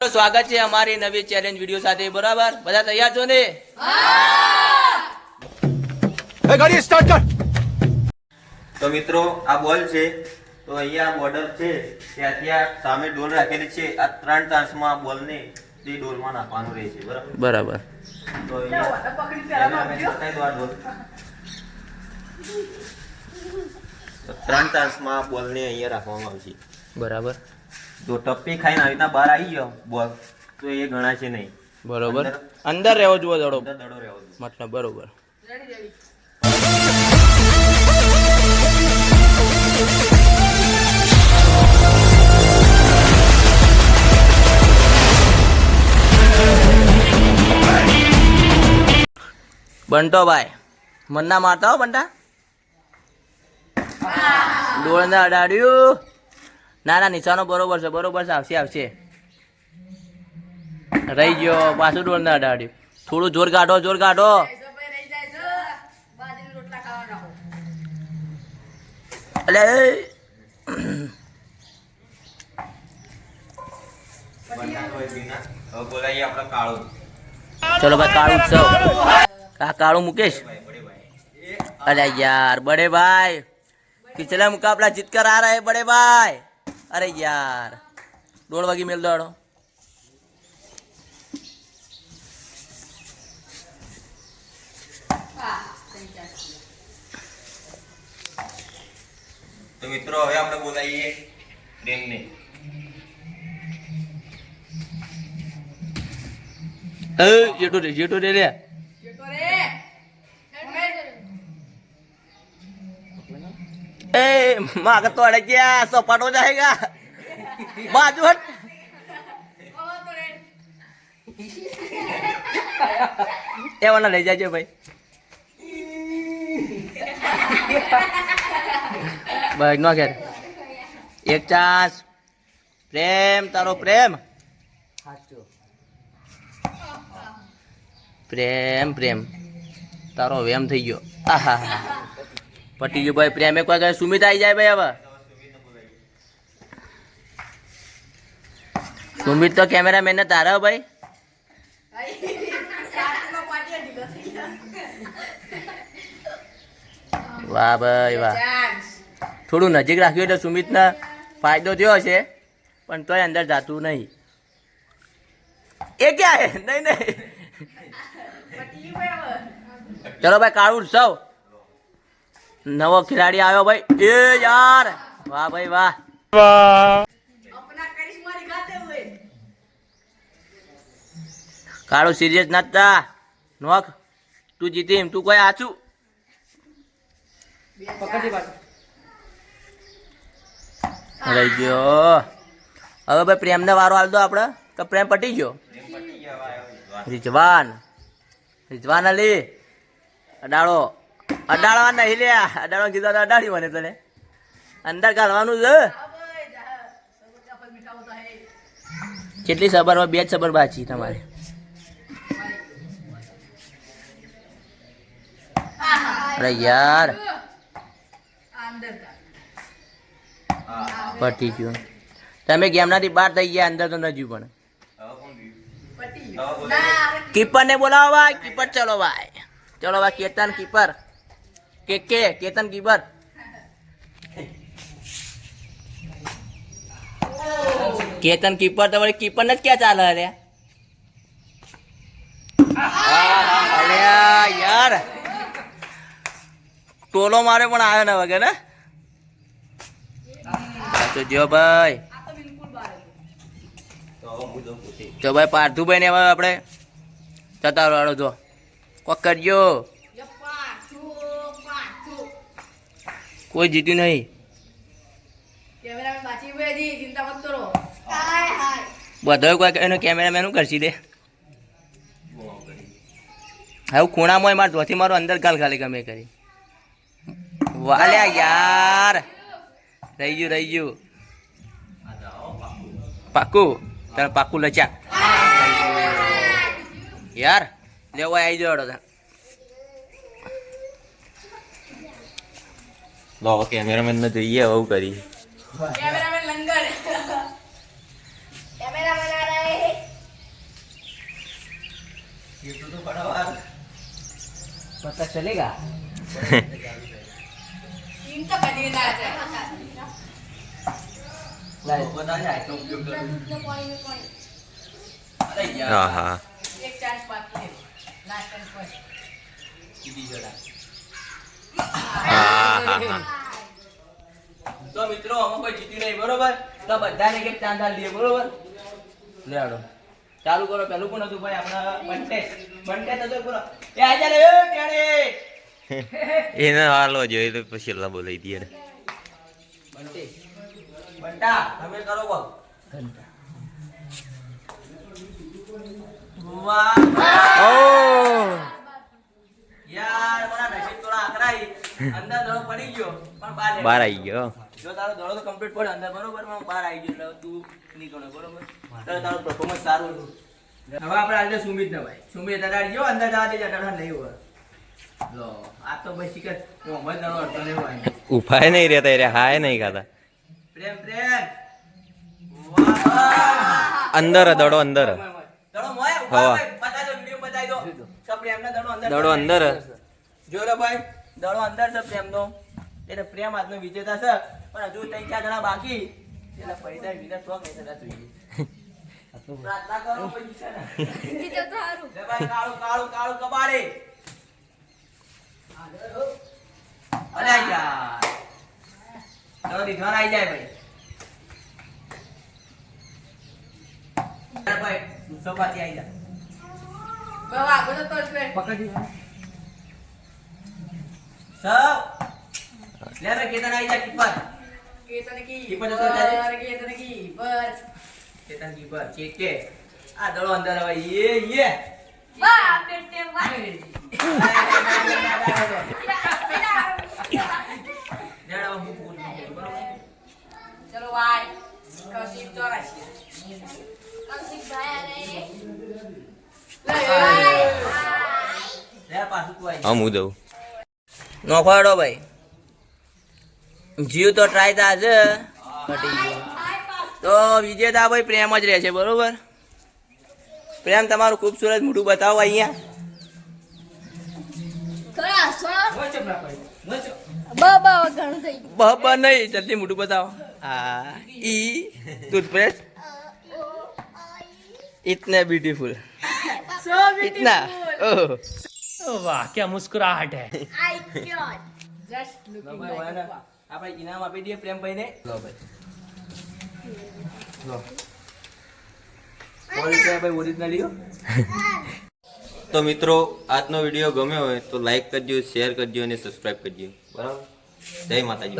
તો સ્વાગત છે અમારી નવી ચેલેન્જ વીડિયો સાથે બરાબર? બધા તૈયાર છો ને? ગાડી સ્ટાર્ટ કર. તો મિત્રો આ બોલ છે. તો અહીંયા બોર્ડર છે. ત્યાંથી આ સામે ડોલ રાખેલી છે. આ ત્રણ ચાન્સમાં આ બોલને તે ડોલમાં નાખવાનું રહે છે બરાબર? બરાબર. તો ત્રણ ચાન્સમાં બોલને અહીંયા રાખવામાં આવશે. બરાબર. તો ટપ્પી ખાઈને આવી રીતના બહાર આવી ગયો બોલ. તો એ ગણાશે નહીં. બરોબર. અંદર રહેવો જોઈએ દડો. દડો રહેવો. મતલબ બરોબર. બંટો ભાઈ મન ના મારતા હો બંટા? ડોળ ને અડાડ્યું? ના ના, નિશાનો બરોબર છે બરોબર છે, આવશે આવશે. રહી ગયો, પાછું ડોલ ના અડાડ્યું. થોડું જોર કાઢો જોર કાઢો. અલે ચલો ભાઈ, કાળું ઉત્સવ આ કાળું મુકેશ. અરે યાર, બડે ભાઈ. કિચલા મુકાબલા જીત કર આ રહે, બડે ભાઈ. અરે યાર. દોઢ વાગી મેલ દોડો. તો મિત્રો હવે આપણે બોલાવીએ પ્રેમને એ જેટો રે જેટો રે રે. ए माँ का तोड़ गया सपाट हो जाएगा बाजू हट એ વાના લઈ જાજો ભાઈ ભાઈ નો ઘેર એક ચાન્સ પ્રેમ તારો પ્રેમ પ્રેમ પ્રેમ તારો વેમ થઈ ગયો આહા પટી ગયું ભાઈ પ્રેમે કોઈ કહે સુમિત આવી જાય ભાઈ હવે? સુમિત તો કેમેરામેન ને તારા ભાઈ. વાહ ભાઈ વાહ. થોડું નજીક રાખ્યું એટલે સુમિતને ફાયદો થયો હશે પણ તોય અંદર જાતું નહીં. એ ક્યાં નહીં નહીં. ચલો ભાઈ કાળું ઉત્સવ નવો ખેલાડી આવ્યો ભાઈ. એ યાર! વાહ ભાઈ વાહ. કાળું સિરિયસ નતા નોક તું જીતી તું કોઈ આછું? રહી ગયો. હવે ભાઈ પ્રેમને વારો હાલ દો આપણે તો પ્રેમ પટી ગયો. રિજવાન રિજવાન અલી. અડાળો અડાળવા નહીં લે. અડાળો કીધું તો અડાડી મને તને. અંદર કાઢવાનું છે. કેટલી સબરમાં બે જ સબર બાચી તમારે? અરે યાર. પટી ગયું. તમે ગેમનાથી બહાર થઈ ગયા અંદર તો નજુ પણ. હવે કોણ રહ્યું? હવે બોલાવીએ. કીપર ને બોલાવો ભાઈ. કીપર ચલો ભાઈ. ચલો ભાઈ કેતન કીપર. કે કે, કેતન કીપર કેતન કીપર તો વળી કીપર ને જ ક્યાં ચાલે અરે? યાર. ટોલો મારે પણ આવ્યો ને વગર ને? તો જો ભાઈ. તો ભાઈ પાર્થુભાઈ ને હવે આપણે જતા વાળો જો. કોક કરજો. કોઈ જીત્યું નહીં. બધો કોઈ એનો કેમેરામેન શું કરશી દે. હવે ખૂણામાં મારે જોથી મારો અંદર ગાલ ખાલી ગમે કરી. વાલ્યા યાર. રહી ગયું રહી ગયું. આ જાઓ, પાકું. પાકું તારે પાકું લચા યાર લેવા આવી જાવ બાબા કેમેરામેન ને જોઈએ આવું કરી. કેમેરામેન લંગર. કેમેરામેન આ રહે. ये तो तो बड़ा बात पता चलेगा तीन तो कदी ना जाए લાઈ બતા જાય તો ઉપયોગ કરો અરે યાર. હા હા. એક ચાન્સ બાકી છે. લાસ્ટ ટાઈમ પર કીધી જરા તો મિત્રો અમે કોઈ જીત્યું નહીં બરોબર? તો બધાને એક ચાંદા લઈએ બરોબર? લેડો ચાલુ કરો પેલું કોણ હતું ભાઈ? આપણા બંટેસ બંટેસ હતો પૂરો એ આજા રે એ એને હાલો જોઈએ તો પછી લા બોલાઈ દઈએ ને બંટેસ બંટા તમે કરો બોલ. ઘંટા. વાહ. મારા નસીબ અંદર દડો પડી ગયો પણ બહાર બહાર આવી ગયો જો તારો દડો તો કમ્પ્લીટ પડ્યો અંદર બરોબર પણ બહાર આવી ગયો એટલે તું નીકળો બરોબર? તો તારું પરફોર્મન્સ સારું હતું. હવે આપણે આજે સુમિત ને ભાઈ. સુમિત અડાડી ગયો અંદર જવા દેજે અડાડવા નહીં હોય. લો આ તો ભાઈ મોહમ્મદ અડતો નહીં હોય ઉભાય નહીં રહેતા હાય નહીં ખાતા. પ્રેમ પ્રેમ. અંદર દડો અંદર દડો મોય ઊભા ભાઈ બતાવી દો વિડિયો બતાવી દો. તો પ્રેમનો દડો અંદર દડો અંદર. જો. ભાઈ. દડો અંદર છે પ્રેમનો. એટલે પ્રેમ આજનો વિજેતા છે પણ હજુ ત્રણ ચાર જણા બાકી. એટલે પૈસા વિજેતા તો કઈ થતા જોઈએ. પ્રાર્થના કરો પછી છે ને લે ભાઈ કાળું કાળું કાળું કબાડે. અરે યાર ચલો રીધવાન આવી જાય ભાઈ. અરે ભાઈ પાછી આવી જાય બહુ આગળ તો છે પકડી સૌ. લે ભાઈ કેતન આવી જાય કીપર. કેતન કી. ઈ પણ જતો ચાલે. બર કેતન કી બર કેતન કીપર કે કે આ દડો અંદર હવે. યે યે બા પેટે વા લેડો હું બોલ. બરોબર ચલો વાય. કશી ચોરાશી. લે પાછું તું આવી હા હું દઉં નોખવાડો ભાઈ. જીવ તો ટ્રાય થાશે તો વિજેતા ભાઈ પ્રેમ જ રહે છે બરોબર? પ્રેમ તમારું ખૂબસૂરત મોઢું બતાવો અહીંયા. બ નહીં જલ્દી મોઢું બતાવો. હા ઈ ટૂથપેસ્ટ ઇતને બ્યુટીફુલ ઇતના ઓહ. વાહ ક્યાં મુસ્કુરાહટ હે આપણે ઇનામ આપી દઈએ પ્રેમભાઈ ને લો ભાઈ લો તો મિત્રો આજનો વીડિયો ગમ્યો હોય તો લાઈક કરજો શેર કરજો અને સબસ્ક્રાઇબ કરજો. બરાબર? જય માતાજી.